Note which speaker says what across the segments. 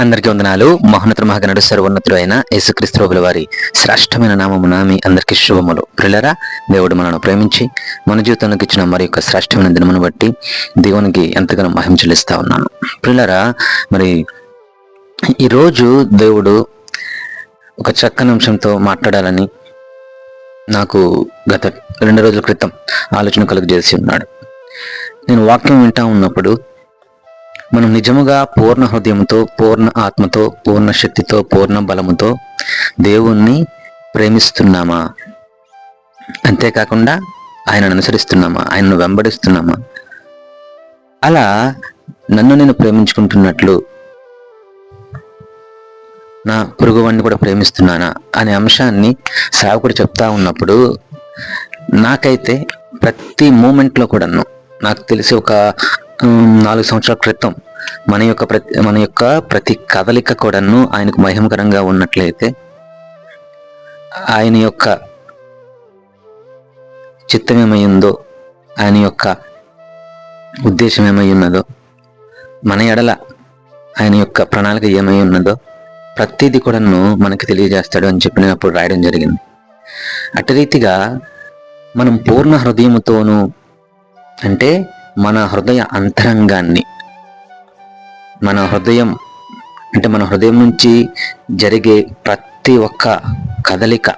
Speaker 1: అందరికీ వందనాలు. మహోన్నత మహాగణుడు సర్వోన్నతుడు అయిన యేసుక్రీస్తువుల వారి శ్రేష్టమైన నామమున మీ అందరికీ శుభములు. ప్రిల్లరా దేవుడు మనను ప్రేమించి మన జీవితంలోకి ఇచ్చిన మరి యొక్క శ్రేష్టమైన దినమును బట్టి దేవునికి ఎంతగానో మహిమ చెల్లిస్తా ఉన్నాను. ప్రిల్లరా మరి ఈరోజు దేవుడు ఒక చక్కని అంశంతో మాట్లాడాలని నాకు గత రెండు రోజుల క్రితం ఆలోచన కలుగజేసి ఉన్నాడు. నేను వాక్యం వింటా ఉన్నప్పుడు మనం నిజముగా పూర్ణ హృదయంతో పూర్ణ ఆత్మతో పూర్ణ శక్తితో పూర్ణ బలముతో దేవుణ్ణి ప్రేమిస్తున్నామా? అంతేకాకుండా ఆయనను అనుసరిస్తున్నామా? ఆయనను వెంబడిస్తున్నామా? అలా నన్ను నేను ప్రేమించుకుంటున్నట్లు నా పురుగువాడిని కూడా ప్రేమిస్తున్నానా? అనే అంశాన్ని సేవకుడు చెప్తా ఉన్నప్పుడు నాకైతే ప్రతి మూమెంట్లో కూడాను నాకు తెలిసి ఒక నాలుగు సంవత్సరాల క్రితం మన యొక్క ప్రతి మన యొక్క ప్రతి కదలిక కూడాను ఆయనకు మహిమకరంగా ఉన్నట్లయితే ఆయన యొక్క చిత్తం ఏమైందో ఆయన యొక్క ఉద్దేశం ఏమై ఉన్నదో మన ఎడల ఆయన యొక్క ప్రణాళిక ఏమై ఉన్నదో ప్రతిదీ కూడాను మనకి తెలియజేస్తాడు అని చెప్పి నేను అప్పుడు రాయడం జరిగింది. అటు రీతిగా మనం పూర్ణ హృదయముతోనూ అంటే మన హృదయ అంతరంగాన్ని మన హృదయం అంటే మన హృదయం నుంచి జరిగే ప్రతి ఒక్క కదలిక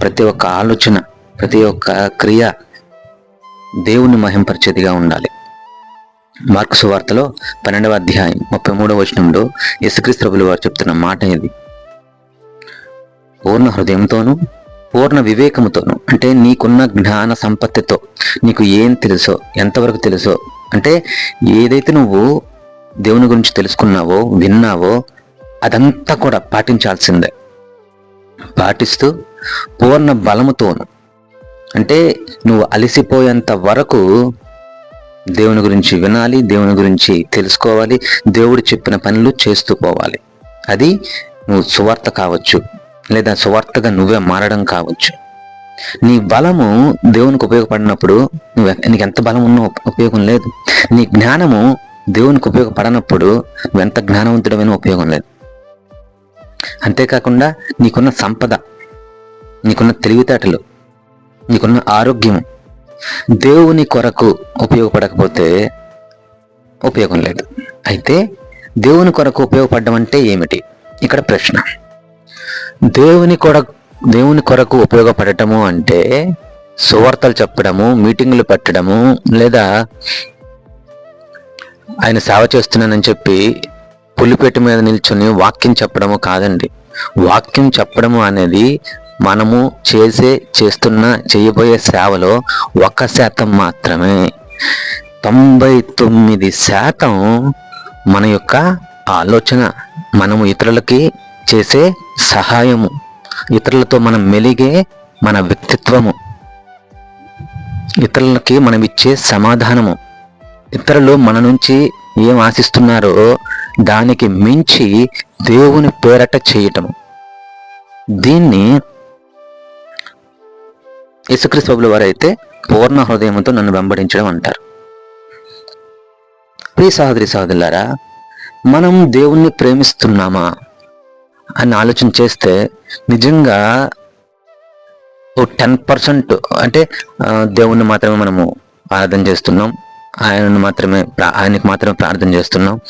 Speaker 1: ప్రతి ఒక్క ఆలోచన ప్రతి ఒక్క క్రియ దేవుని మహింపరిచేదిగా ఉండాలి. మార్క్సు వార్తలో పన్నెండవ అధ్యాయం ముప్పై మూడవ వచనంలో యశుక్రీస్తువులు వారు చెప్తున్న మాట ఇది. పూర్ణ హృదయంతోనూ పూర్ణ వివేకముతోను అంటే నీకున్న జ్ఞాన సంపత్తితో నీకు ఏం తెలుసో ఎంతవరకు తెలుసో అంటే ఏదైతే నువ్వు దేవుని గురించి తెలుసుకున్నావో విన్నావో అదంతా కూడా పాటించాల్సిందే. పాటిస్తూ పూర్ణ బలముతోను అంటే నువ్వు అలసిపోయేంత వరకు దేవుని గురించి వినాలి దేవుని గురించి తెలుసుకోవాలి దేవుడు చెప్పిన పనులు చేస్తూ పోవాలి. అది నువ్వు సువార్త కావచ్చు. లేదా సువార్తగా నువ్వే మారడం కావచ్చు. నీ బలము దేవునికి ఉపయోగపడినప్పుడు నువ్వు నీకు ఎంత బలం ఉన్నా ఉపయోగం లేదు. నీ జ్ఞానము దేవునికి ఉపయోగపడనప్పుడు నువ్వు ఎంత జ్ఞానవంతుడమైన ఉపయోగం లేదు. అంతేకాకుండా నీకున్న సంపద నీకున్న తెలివితేటలు నీకున్న ఆరోగ్యము దేవుని కొరకు ఉపయోగపడకపోతే ఉపయోగం లేదు. అయితే దేవుని కొరకు ఉపయోగపడడం అంటే ఏమిటి? ఇక్కడ ప్రశ్న. దేవుని కొర దేవుని కొరకు ఉపయోగపడటము అంటే సువార్తలు చెప్పడము మీటింగులు పెట్టడము లేదా ఆయన సేవ చేస్తున్నానని చెప్పి పులిపెట్టు మీద నిల్చొని వాక్యం చెప్పడము కాదండి. వాక్యం చెప్పడము అనేది మనము చేసే చేస్తున్న చేయబోయే సేవలో ఒక శాతం మాత్రమే. తొంభై తొమ్మిది శాతం మన యొక్క ఆలోచన మనము ఇతరులకి చేసే సహాయము. ఇతరులతో మనం మెలిగే మన వ్యక్తిత్వము. ఇతరులకి మనం ఇచ్చే సమాధానము. ఇతరులు మన నుంచి ఏం ఆశిస్తున్నారో దానికి మించి దేవుని పేరట చేయటము. దీన్ని యేసుక్రీస్తుల వారైతే పూర్ణ హృదయంతో నన్ను వెంబడించడం అంటారు. ప్రియ సహోదరి సహోదరులారా మనం దేవుణ్ణి ప్రేమిస్తున్నామా? అని ఆలోచన చేస్తే నిజంగా ఓ టెన్ పర్సెంట్ అంటే దేవుణ్ణి మాత్రమే మనము ఆరాధన చేస్తున్నాం. ఆయనను మాత్రమే ఆయనకు మాత్రమే ప్రార్థన చేస్తున్నాం.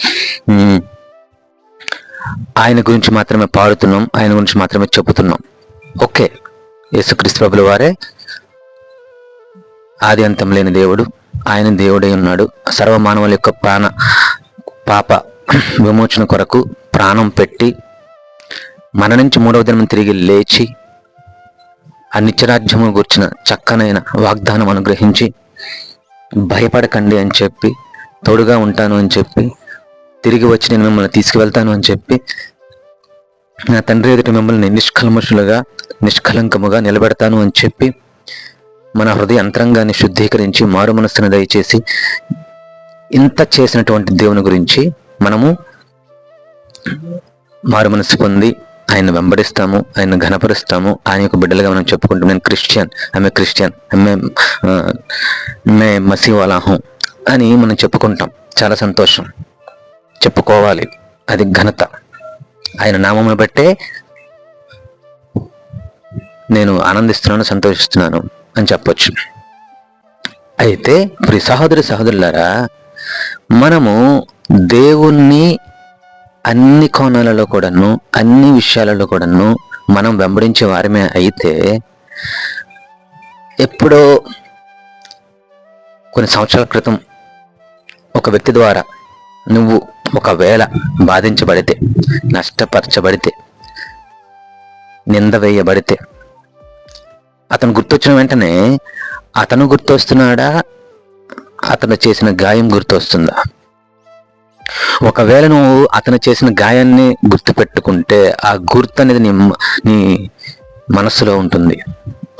Speaker 1: ఆయన గురించి మాత్రమే పాడుతున్నాం. ఆయన గురించి మాత్రమే చెబుతున్నాం. ఓకే. యేసుక్రీస్తు ప్రభుల వారే ఆది అంతం లేని దేవుడు ఆయన దేవుడై ఉన్నాడు. సర్వమానవుల యొక్క ప్రాణ పాప విమోచన కొరకు ప్రాణం పెట్టి మన నుంచి మూడవ దినం తిరిగి లేచి ఆ నిత్యరాజ్యము గుర్చిన చక్కనైన వాగ్దానం అనుగ్రహించి భయపడకండి అని చెప్పి తోడుగా ఉంటాను అని చెప్పి తిరిగి వచ్చి నేను మిమ్మల్ని తీసుకువెళ్తాను అని చెప్పి నా తండ్రి ఎదుటి మిమ్మల్ని నిష్కల్మషులుగా నిష్కలంకముగా నిలబెడతాను అని చెప్పి మన హృదయ అంతరంగాన్ని శుద్ధీకరించి మారు మనస్సును దయచేసి ఇంత చేసినటువంటి దేవుని గురించి మనము మారు మనసు పొంది ఆయన వెంబడిస్తాము ఆయన ఘనపరుస్తాము ఆయన యొక్క బిడ్డలుగా మనం చెప్పుకుంటాం నేను క్రిస్టియన్ ఆమె క్రిస్టియన్ ఆమె మే మసీవాలాహం అని మనం చెప్పుకుంటాం. చాలా సంతోషం. చెప్పుకోవాలి. అది ఘనత. ఆయన నామమును బట్టే నేను ఆనందిస్తున్నాను సంతోషిస్తున్నాను అని చెప్పొచ్చు. అయితే ప్రి సహోదరి సహోదరులారా మనము దేవుణ్ణి అన్ని కోణాలలో కూడాను అన్ని విషయాలలో కూడాను మనం వెంబడించే వారమే అయితే ఎప్పుడో కొన్ని సంవత్సరాల క్రితం ఒక వ్యక్తి ద్వారా నువ్వు ఒకవేళ బాధించబడితే నష్టపరచబడితే నింద వేయబడితే అతను గుర్తొచ్చిన వెంటనే అతను గుర్తొస్తున్నాడా? అతను చేసిన గాయం గుర్తొస్తుందా? ఒకవేళ నువ్వు అతను చేసిన గాయాన్ని గుర్తు పెట్టుకుంటే ఆ గుర్తు అనేది నీ నీ మనస్సులో ఉంటుంది.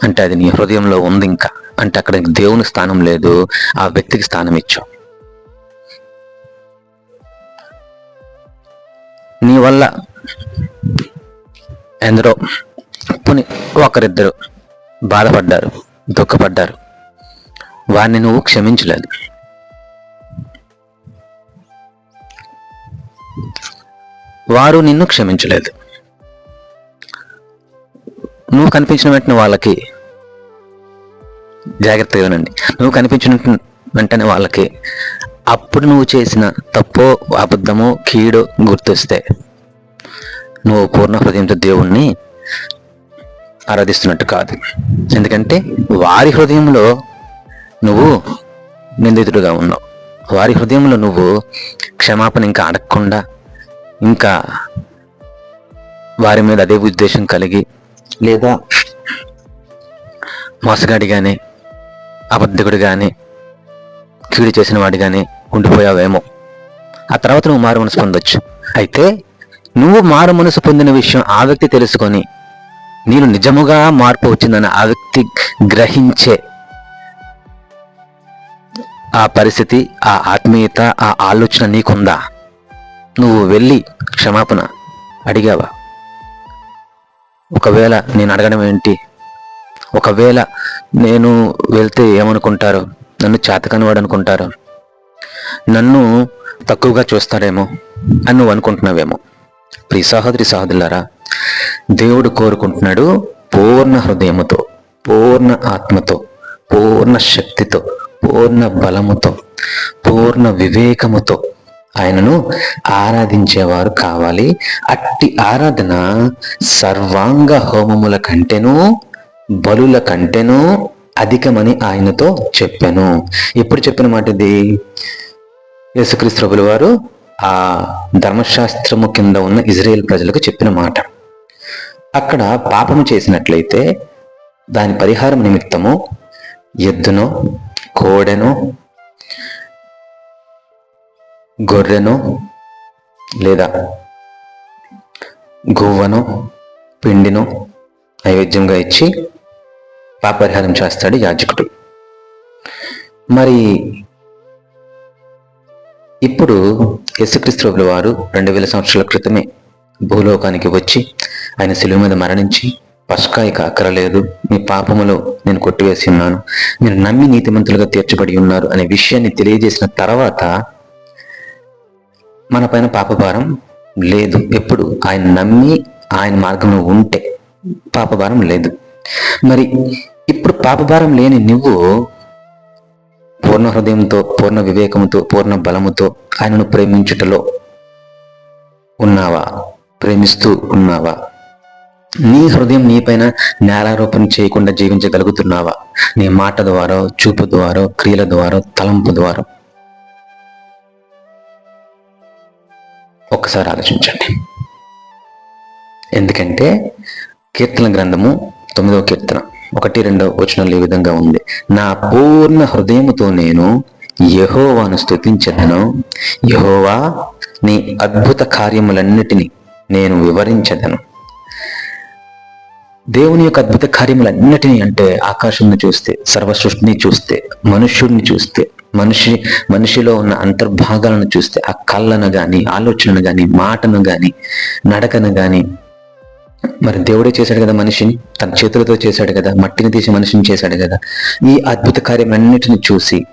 Speaker 1: అంటే అది నీ హృదయంలో ఉంది ఇంకా. అంటే అక్కడ దేవుని స్థానం లేదు ఆ వ్యక్తికి స్థానం ఇచ్చావు. నీ వల్ల ఎందరో పుని ఒకరిద్దరు బాధపడ్డారు దుఃఖపడ్డారు. వారిని నువ్వు క్షమించలేదు. వారు నిన్ను క్షమించలేదు. నువ్వు కనిపించిన వెంటనే వాళ్ళకి జాగ్రత్తగా వినండి నువ్వు కనిపించిన వెంటనే వాళ్ళకి అప్పుడు నువ్వు చేసిన తప్పో అబద్ధమో కీడో గుర్తొస్తే నువ్వు పూర్ణ హృదయంతో దేవుణ్ణి ఆరాధిస్తున్నట్టు కాదు. ఎందుకంటే వారి హృదయంలో నువ్వు నిందితుడుగా ఉన్నావు. వారి హృదయంలో నువ్వు క్షమాపణ ఇంకా అడగకుండా ఇంకా వారి మీద అదే ఉద్దేశం కలిగి లేదా మోసగాడి కానీ అబద్ధకుడు కానీ కీడు చేసిన వాడి కానీ ఉండిపోయావేమో. ఆ తర్వాత నువ్వు మారు మనసు పొందొచ్చు. అయితే నువ్వు మారు మనసు పొందిన విషయం ఆ వ్యక్తి తెలుసుకొని నేను నిజముగా మార్పు వచ్చిందని ఆ వ్యక్తి గ్రహించే ఆ పరిస్థితి ఆ ఆత్మీయత ఆ ఆలోచన నీకుందా? నువ్వు వెళ్ళి క్షమాపణ అడిగావా? ఒకవేళ నేను అడగడం ఏంటి? ఒకవేళ నేను వెళ్తే ఏమనుకుంటారు? నన్ను చేతకనివాడు అనుకుంటారు. నన్ను తక్కువగా చూస్తారేమో అని నువ్వు అనుకుంటున్నావేమో. ప్రియ సహోదరి సహోదరులారా దేవుడు కోరుకుంటున్నాడు పూర్ణ హృదయముతో పూర్ణ ఆత్మతో పూర్ణ శక్తితో పూర్ణ బలముతో పూర్ణ వివేకముతో ఆయనను ఆరాధించేవారు కావాలి. అట్టి ఆరాధన సర్వాంగ హోమముల కంటేను బలుల కంటేను అధికమని ఆయనతో చెప్పాను. ఎప్పుడు చెప్పిన మాట ఇది? యేసుక్రీస్తుల వారు ఆ ధర్మశాస్త్రము కింద ఉన్న ఇజ్రాయేల్ ప్రజలకు చెప్పిన మాట. అక్కడ పాపము చేసినట్లయితే దాని పరిహారం నిమిత్తము ఎద్దునో కోడెనో గొర్రెను లేదా గువ్వను పిండిను నైవేద్యంగా ఇచ్చి పాపరిహారం చేస్తాడు యాజకుడు. మరి ఇప్పుడు యేసుక్రీస్తు వారు రెండు వేల సంవత్సరాల క్రితమే భూలోకానికి వచ్చి ఆయన శిలువ మీద మరణించి పసుకాయిక అక్కరలేదు. మీ పాపములో నేను కొట్టివేసి ఉన్నాను. మీరు నమ్మి నీతిమంతులుగా తీర్చబడి ఉన్నారు అనే విషయాన్ని తెలియజేసిన తర్వాత మన పైన పాపభారం లేదు. ఎప్పుడు? ఆయన నమ్మి ఆయన మార్గంలో ఉంటే పాపభారం లేదు. మరి ఇప్పుడు పాపభారం లేని నువ్వు పూర్ణ హృదయంతో పూర్ణ వివేకంతో పూర్ణ బలముతో ఆయనను ప్రేమించుటలో ఉన్నావా? ప్రేమిస్తూ ఉన్నావా? నీ హృదయం నీపైన నేలారోపణ చేయకుండా జీవించగలుగుతున్నావా? నీ మాట ద్వారా చూపు ద్వారా క్రియల ద్వారా తలంపు ద్వారా ఒక్కసారి ఆలోచించండి. ఎందుకంటే కీర్తన గ్రంథము తొమ్మిదవ కీర్తన ఒకటి రెండవ వచనాలు ఈ విధంగా ఉంది. నా పూర్ణ హృదయముతో నేను యహోవాను స్థుతించదను యహోవా నీ అద్భుత కార్యములన్నిటినీ నేను వివరించదను. దేవుని యొక్క అద్భుత కార్యములన్నిటినీ అంటే ఆకాశంని చూస్తే సర్వసృష్టిని చూస్తే మనుష్యుడిని చూస్తే మనిషి మనిషిలో ఉన్న అంతర్భాగాలను చూస్తే ఆ కళ్ళను కానీ ఆలోచనను కానీ మాటను కానీ నడకను కానీ మరి దేవుడే చేశాడు కదా మనిషిని? తన చేతులతో చేశాడు కదా? మట్టిని తీసి మనిషిని చేశాడు కదా? ఈ అద్భుత కార్యం అన్నిటిని చూసి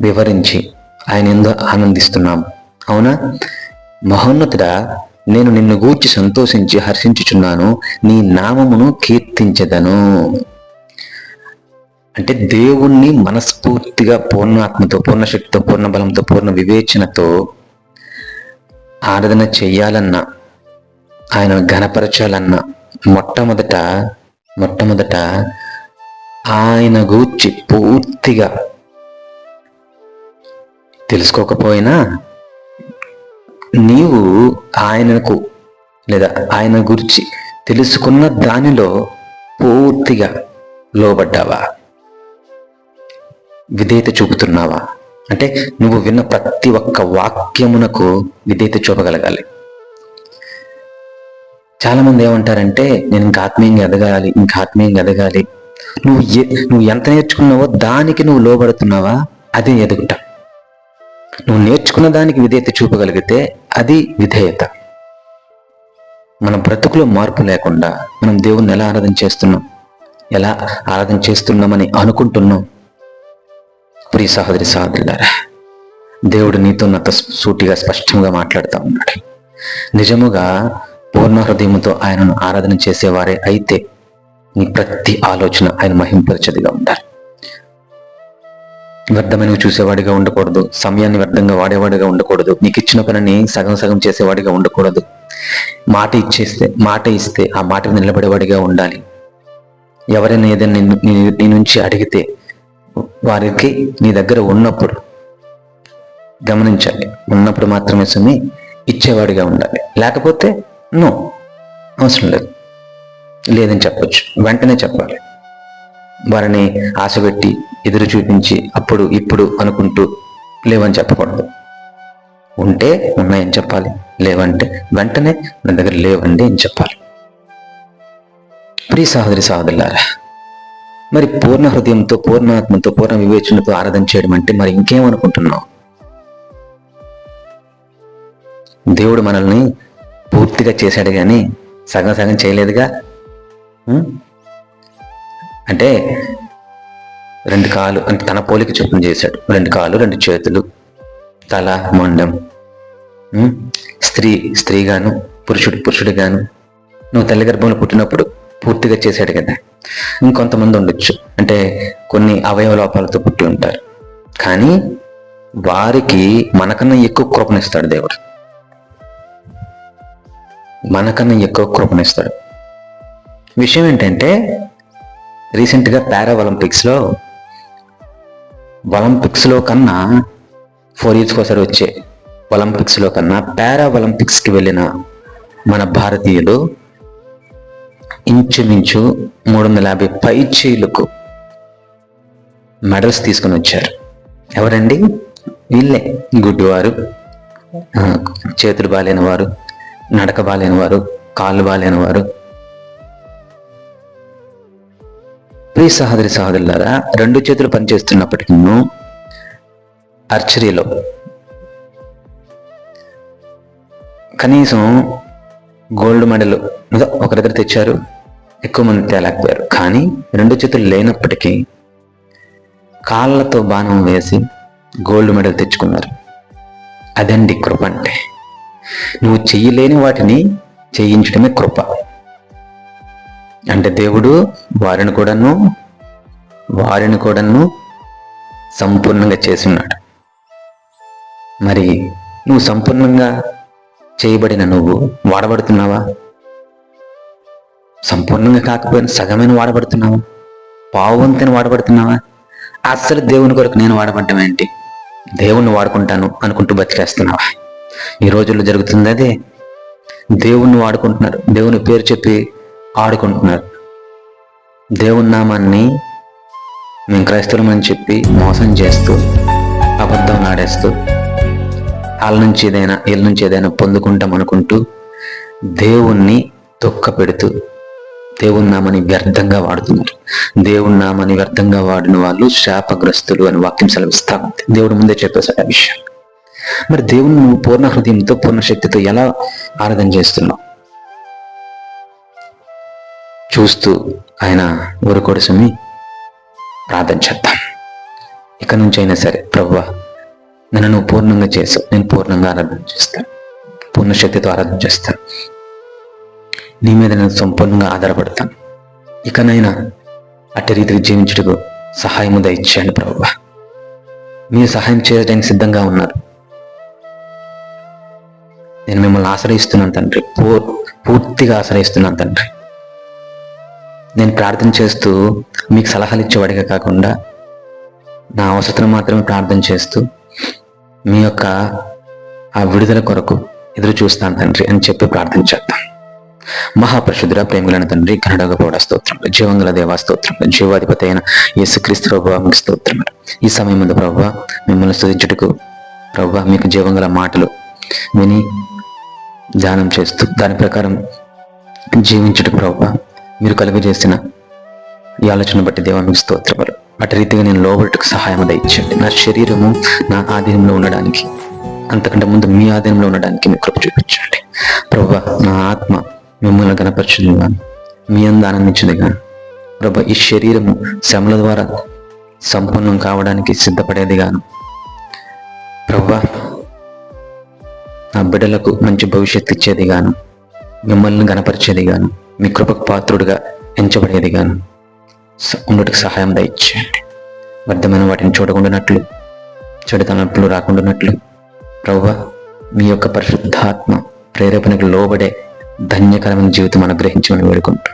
Speaker 1: వివరించి ఆయన ఎందు ఆనందిస్తున్నాం అవునా? మహోన్నతుడా నేను నిన్ను గూర్చి సంతోషించి హర్షించుచున్నాను. నీ నామమును కీర్తించదను. అంటే దేవుణ్ణి మనస్ఫూర్తిగా పూర్ణాత్మతో పూర్ణ శక్తితో పూర్ణ బలంతో పూర్ణ వివేచనతో ఆరాధన చెయ్యాలన్నా ఆయన ఘనపరచాలన్నా మొట్టమొదట మొట్టమొదట ఆయన గూర్చి పూర్తిగా తెలుసుకోకపోయినా నీవు ఆయనకు లేదా ఆయన గురించి తెలుసుకున్న దానిలో పూర్తిగా లోబడ్డావా? విధేయత చూపుతున్నావా? అంటే నువ్వు విన్న ప్రతి ఒక్క వాక్యమునకు విధేయత చూపగలగాలి. చాలా మంది ఏమంటారంటే నేను ఇంకా ఆత్మీయంగా ఎదగాలి ఇంకా ఆత్మీయంగా ఎదగాలి. నువ్వు నువ్వు ఎంత నేర్చుకున్నావో దానికి నువ్వు లోబడుతున్నావా? అది ఎదుగుట. నువ్వు నేర్చుకున్న దానికి విధేయత చూపగలిగితే అది విధేయత. మన బ్రతుకులో మార్పు లేకుండా మనం దేవుణ్ణి ఎలా ఆరాధన చేస్తున్నాం? ఎలా ఆరాధన చేస్తున్నామని అనుకుంటున్నాం? ప్రియ సహోదరి సహోదరులారా దేవుడు నీతో నాతో సూటిగా స్పష్టంగా మాట్లాడుతూ ఉన్నాడు. నిజముగా పూర్ణ హృదయంతో ఆయనను ఆరాధన చేసేవారే అయితే నీ ప్రతి ఆలోచన ఆయన మహింపరచదిగా ఉండాలి. వ్యర్థమైనవి చూసేవాడిగా ఉండకూడదు. సమయాన్ని వ్యర్థంగా వాడేవాడిగా ఉండకూడదు. నీకు ఇచ్చిన పనిని సగం సగం చేసేవాడిగా ఉండకూడదు. మాట ఇచ్చేస్తే మాట ఇస్తే ఆ మాట నిలబడేవాడిగా ఉండాలి. ఎవరైనా ఏదైనా నీ నుంచి అడిగితే వారికి నీ దగ్గర ఉన్నప్పుడు గమనించాలి. ఉన్నప్పుడు మాత్రమే సుమి ఇచ్చేవాడిగా ఉండాలి. లేకపోతే నో అవసరం లేదు. లేదని చెప్పొచ్చు. వెంటనే చెప్పాలి. వారిని ఆశపెట్టి ఎదురు చూపించి అప్పుడు ఇప్పుడు అనుకుంటూ లేవని చెప్పకూడదు. ఉంటే ఉన్నాయని చెప్పాలి. లేవంటే వెంటనే నా దగ్గర లేవండి అని చెప్పాలి. ప్రియ సహోదరి సహోదరులారా మరి పూర్ణ హృదయంతో పూర్ణాత్మతో పూర్ణ వివేచనతో ఆరాధన చేయడం అంటే మరి ఇంకేమనుకుంటున్నావు? దేవుడు మనల్ని పూర్తిగా చేశాడు కానీ సగం సగం చేయలేదుగా? అంటే రెండు కాలు అంటే తన పోలిక చొప్పున చేశాడు. రెండు కాలు రెండు చేతులు తల మొండం స్త్రీ స్త్రీగాను పురుషుడు పురుషుడిగాను. నువ్వు తల్లి గర్భంలో పుట్టినప్పుడు పూర్తిగా చేశాడు కదా. ఇంకొంతమంది ఉండొచ్చు. అంటే కొన్ని అవయవ లోపాలతో పుట్టి ఉంటారు. కానీ వారికి మనకన్నా ఎక్కువ కృపణిస్తాడు దేవుడు. మనకన్నా ఎక్కువ కృపణిస్తాడు విషయం ఏంటంటే రీసెంట్గా పారా ఒలింపిక్స్లో ఒలింపిక్స్లో కన్నా ఫోర్ ఇయర్స్కి ఒకసారి వచ్చే ఒలింపిక్స్లో కన్నా పారా ఒలింపిక్స్కి వెళ్ళిన మన భారతీయులు ఇంచుమించు మూడు వందల యాభై పై చేయులకు మెడల్స్ తీసుకుని వచ్చారు. ఎవరండి? వీళ్ళే. గుడ్డివారు చేతులు బాలేని వారు నడక బాలేని వారు కాళ్ళు బాలేని వారు. ప్రియ సహోదరి సహోదరులారా రెండు చేతులు పనిచేస్తున్నప్పటికీ అర్చరీలో కనీసం గోల్డ్ మెడల్ ఒక దగ్గర తెచ్చారు. ఎక్కువ మంది తేలేకపోయారు. కానీ రెండు చేతులు లేనప్పటికీ కాళ్ళతో బాణం వేసి గోల్డ్ మెడల్ తెచ్చుకున్నారు. అదండి కృప అంటే. నువ్వు చెయ్యలేని వాటిని చేయించడమే కృప. అంటే దేవుడు వారిని కూడాను వారిని కూడాను సంపూర్ణంగా చేస్తున్నాడు మరి నువ్వు సంపూర్ణంగా చేయబడిన నువ్వు వాడబడుతున్నావా? సంపూర్ణంగా కాకపోయినా సగమైన వాడబడుతున్నావా? పావువంతని వాడబడుతున్నావా? అస్సలు దేవుని కొరకు నేను వాడబడ్డం ఏంటి? దేవుణ్ణి వాడుకుంటాను అనుకుంటూ బతికేస్తున్నావా? ఈ రోజుల్లో జరుగుతుంది అదే. దేవుణ్ణి వాడుకుంటున్నారు. దేవుని పేరు చెప్పి ఆడుకుంటున్నారు. దేవుని నామాన్ని మేము క్రైస్తవులమని చెప్పి మోసం చేస్తూ అబద్ధం ఆడేస్తూ వాళ్ళ నుంచి ఏదైనా వీళ్ళ నుంచి ఏదైనా పొందుకుంటాం అనుకుంటూ దేవుణ్ణి తొక్క పెడుతూ దేవుని నామని వ్యర్థంగా వాడుతున్నారు. దేవుని నామని వ్యర్థంగా వాడిన వాళ్ళు శాపగ్రస్తులు అని వాక్యం సెలవిస్తా ఉంది. దేవుడు ముందే చెప్పేశాడు ఆ విషయం. మరి దేవుని నువ్వు పూర్ణ హృదయంతో పూర్ణ శక్తితో ఎలా ఆరాధన చేస్తున్నావు? చూస్తూ ఆయన ఊరుకోడసమి ప్రార్థన చేద్దాం. ఇక నుంచి అయినా సరే ప్రభు నన్ను నువ్వు పూర్ణంగా చేసావు. నేను పూర్ణంగా ఆరాధన చేస్తాను. పూర్ణ శక్తితో ఆరాధన చేస్తాను. నీ మీద నేను సంపూర్ణంగా ఆధారపడతాను. ఇకనైనా అట్టి రీతికి జీవించుటకు సహాయము దయచేయండి ప్రభు మీరు సహాయం చేయడానికి సిద్ధంగా ఉన్నారు. నేను మిమ్మల్ని ఆశ్రయిస్తున్నాను తండ్రి. పూ పూర్తిగా ఆశ్రయిస్తున్నాను తండ్రి. నేను ప్రార్థన చేస్తూ మీకు సలహాలు ఇచ్చేవాడిగా కాకుండా నా అవసరం మాత్రమే ప్రార్థన చేస్తూ మీ యొక్క ఆ విడుదల కొరకు ఎదురు చూస్తాను తండ్రి అని చెప్పి ప్రార్థన చేద్దాం. మహాపరిశుద్ధుర ప్రేమిలైన తండ్రి కన్నడగ పౌడ స్తోత్రం. జీవంగల దేవా స్తోత్రం. జీవాధిపతి అయిన యేసుక్రీస్తు ప్రభావ స్తోత్రం. ఈ సమయం ముందు ప్రభావ మిమ్మల్ని స్థుతించుటకు ప్రభావ మీకు జీవంగల మాటలు విని ధ్యానం చేస్తూ దాని ప్రకారం జీవించుట ప్రభావ మీరు కలుగజేసిన ఈ ఆలోచన బట్టి దేవా మీకు స్తోత్రములు అటు రీతిగా నేను లోబట్టుకు సహాయం దయచండి నా శరీరము నా ఆధీనంలో ఉండడానికి అంతకంటే ముందు మీ ఆధీనంలో ఉండడానికి మీ కృప చూపించండి. ప్రభు నా ఆత్మ మిమ్మల్ని గణపరచుది మీ అంద ఆనందించింది గాను ప్రభా ఈ శరీరము శ్రమల ద్వారా సంపన్నం కావడానికి సిద్ధపడేది గాను ప్రభా నా బిడ్డలకు మంచి భవిష్యత్తు ఇచ్చేది గాను మిమ్మల్ని గణపరిచేది గాను మీ కృపకు పాత్రుడిగా ఎంచబడేది గాను స- సహాయం దయచేయండి. వ్యర్థమైన వాటిని చూడకుండానట్లు చెడు రాకుండానట్లు. ప్రభా మీ యొక్క పరిశుద్ధాత్మ ప్రేరేపణకు లోబడే ధన్యకరమైన జీవితం అనుగ్రహించమని వేడుకుంటూ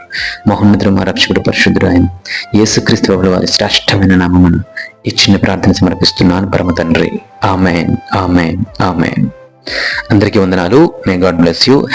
Speaker 1: మహోన్నతుడు మా రక్షకుడు పరిశుద్ధుడు ఆయన యేసుక్రీస్తు ప్రభుల వారి శ్రేష్టమైన నామమును ఈ చిన్న ప్రార్థన సమర్పిస్తున్నాను. పరమ తండ్రి. ఆమెన్. ఆమెన్. ఆమెన్. అందరికీ వందనాలు. May God bless you